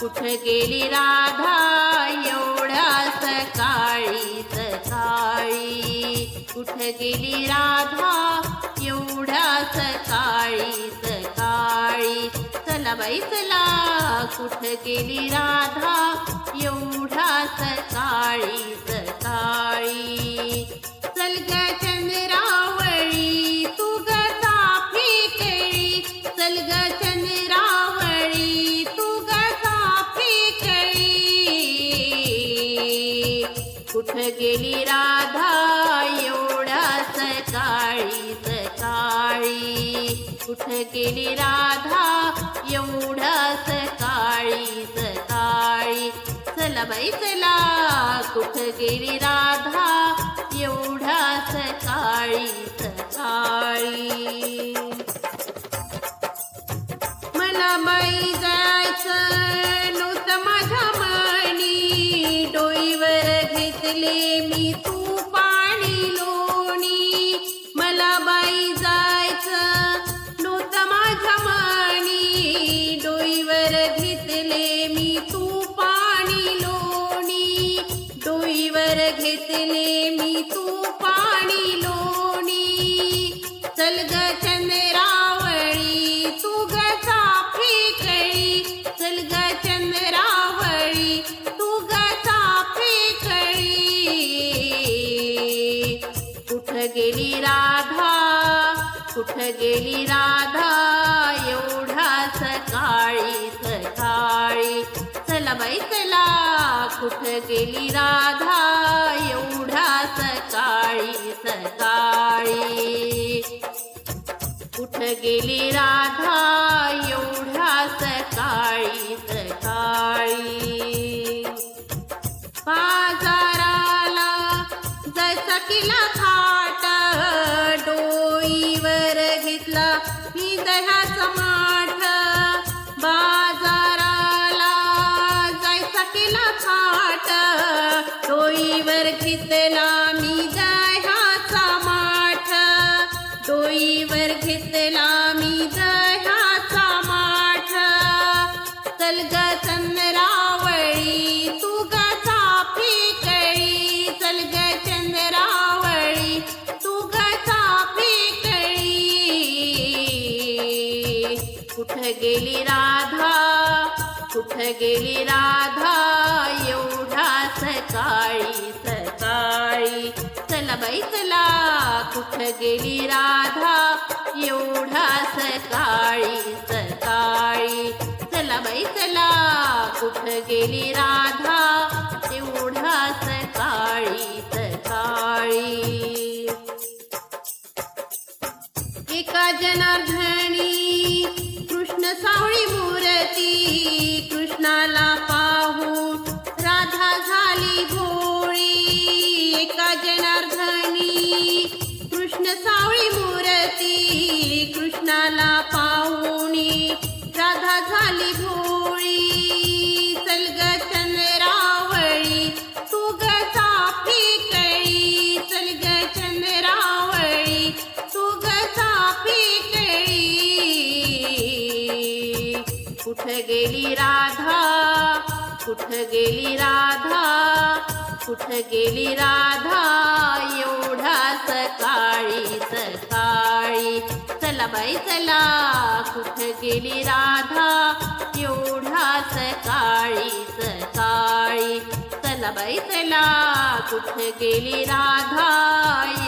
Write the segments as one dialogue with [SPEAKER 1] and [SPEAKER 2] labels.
[SPEAKER 1] कुठं गेली राधा? एवढ्या सकाळी सकाळी कुठं गेली राधा? एवढ्या सकाळी सकाळी चला बाई चला. कुठं गेली राधा? एवढ्या सकाळी सकाळी गेली राधा एवढ्या सकाळी सकाळी कुठं गेली राधा एवढ्या सकाळी सकाळी चला बाई चला. कुठं गेली राधा एवढ्या सकाळी सकाळी मला बाई जायचं कुठं गेली राधा? एवढा सकाळी सकाळी चला बाई चला. कुठं गेली राधा? एवढा सकाळी सकाळी कुठं गेली राधा? एवढा सकाळी सकाळी बाजाराला जसा किला डोईवर घेतला मी दह्याचा माठ. डोईवर घेतला मी दह्याचा माठ. चल ग चंद्रावळी तू ग चाफी कळी चल ग चंद्रावळी तू ग चाफी कळी कुठं गेली राधा? कुठं गेली राधा? सकाळी सकाळी चला बाई चला. कुठं गेली राधा? एवढा सकाळी सकाळी. चला बाई चला. कुठं गेली राधा? एवढ्या सकाळी सकाळी. एका जनार्दनी कृष्णाला पाहुणी. राधा झाली भोळी चल चंद्रावळी. तू ग कळी. चल चंद्रावळी. तू ग कळी. कुठं गेली राधा? कुठं गेली राधा? कुठं गेली राधा? एवढा सकाळी सकाळी. चला बाई चला. कुठं गेली राधा? एवढा सकाळी सकाळी. चला बाई चला. कुठं गेली राधा?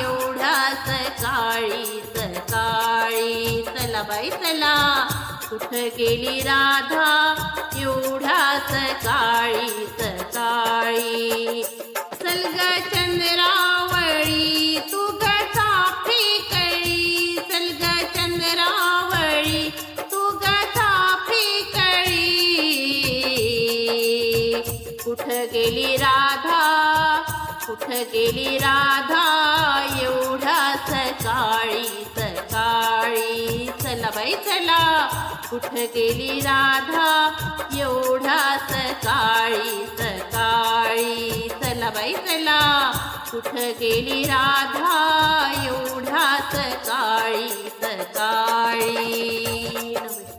[SPEAKER 1] एवढा सकाळी सकाळी. चला बाई चला. कुठं गेली राधा? एवढ्या सकाळी सकाळी सलग चंद्रावळी तू ग कळी सलग चंद्रावळी तू ग कळी कुठं गेली राधा? कुठं गेली राधा? एवढ्या सकाळी सकाळी बाई चला. कुठ गेली राधा? एवढा सकाळी सकाळी. चला बाई चला. कुठ गेली राधा? एवढा सकाळी सकाळी. नमस्कार